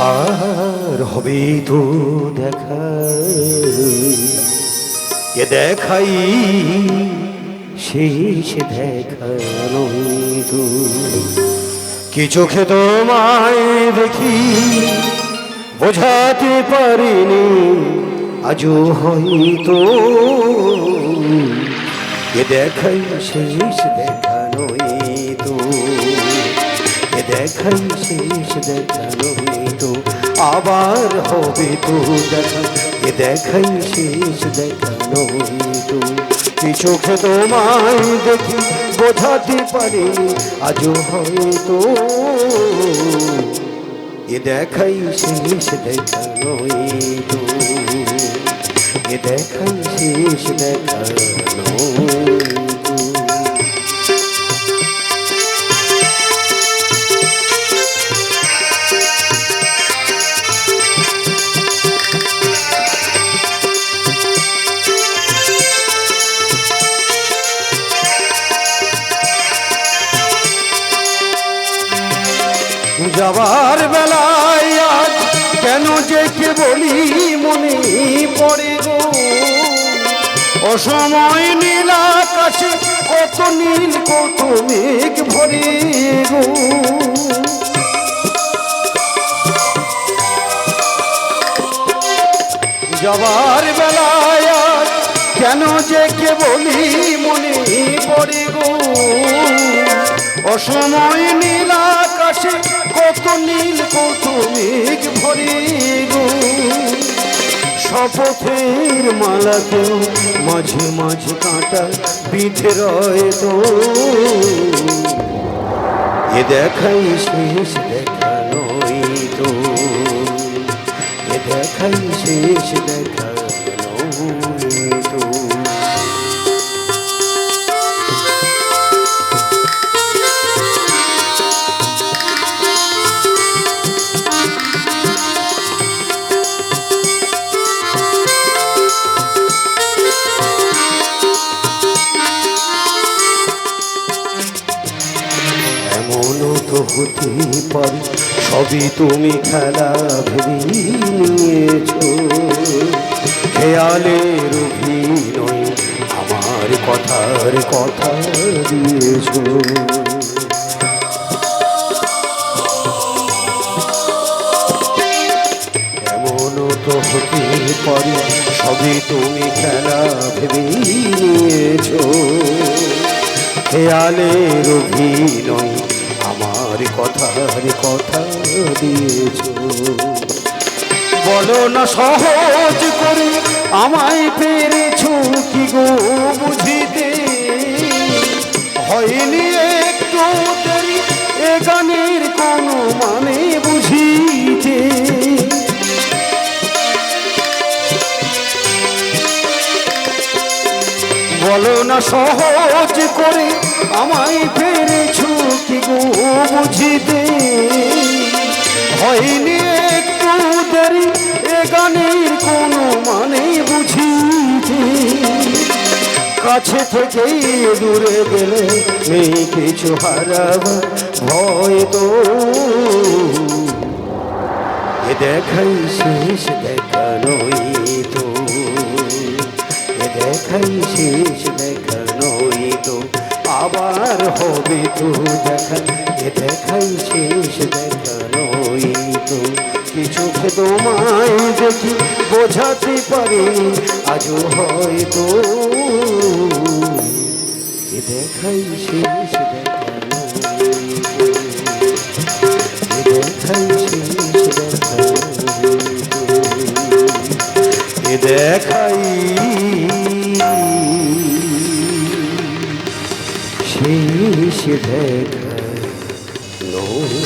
আবার হবে তো দেখা। এ দেখাই শেষ দেখা নয় তো। কি চোখে তোমায় দেখি বোঝাতে পারিনি, আজও হয়তো। এ দেখাই শেষ দেখা নয়। তো এ দেখাই শেষ দেখা নয় তো আবার হবে তো দেখা এ দেখাই শেষ দেখা নয় তো কি চোখে তোমায় দেখি বোঝাতে পারি আজও হয়তো এ দেখাই শেষ দেখা নয় তো এ দেখাই শেষ দেখা যাবার বেলায় আজ কেন যে কে বলি মনে পড়ে গো? অসময় নীল আকাশে কত নীল, কত মেঘ ভরে গো। যাবার বেলায় আজ কেন যে কে বলি মনে পড়ে গো? অসময় নীল আকাশে কত নীল, কত মেঘ ভরে গো। শপথের মালাতেও মাঝে মাঝে কাঁটা বিঁধে রয় তো এ দেখাই শেষ, দেখা নয় তো এ দেখাই শেষ, দেখা তো হতে পারে, সবই তুমি খেলা ভেবে নিয়েছ। খেয়ালের অভিনয় আমার কথার কথা দিয়েছ। তো হতে পারে, সবই তুমি খেলা ভেবে নিয়েছো। খেয়ালের অভিনয় আমার কথার কথা দিয়েছ। বলো না সহজ করে আমায় পেরেছ কি গো বুঝিতে? হয়নি একটু দেরি, এ গানের কোনো মানে বুঝিতে। বলো না সহজ করে আমায় কাছে থেকেই দূরে গেলে নেই কিছু হারাব, ভয় তো। এ দেখাই শেষ দেখা নয় তো। এ দেখাই শেষ দেখা নয় তো। আবার হবে তো দেখা, এ দেখাই শেষ দেখা তোমায় দেখি বোঝাতে পারি আজও হয়তো দেখাই শেষ দেখাই শেষ দেখা নয় তো। এ দেখাই শেষ দেখা নয়।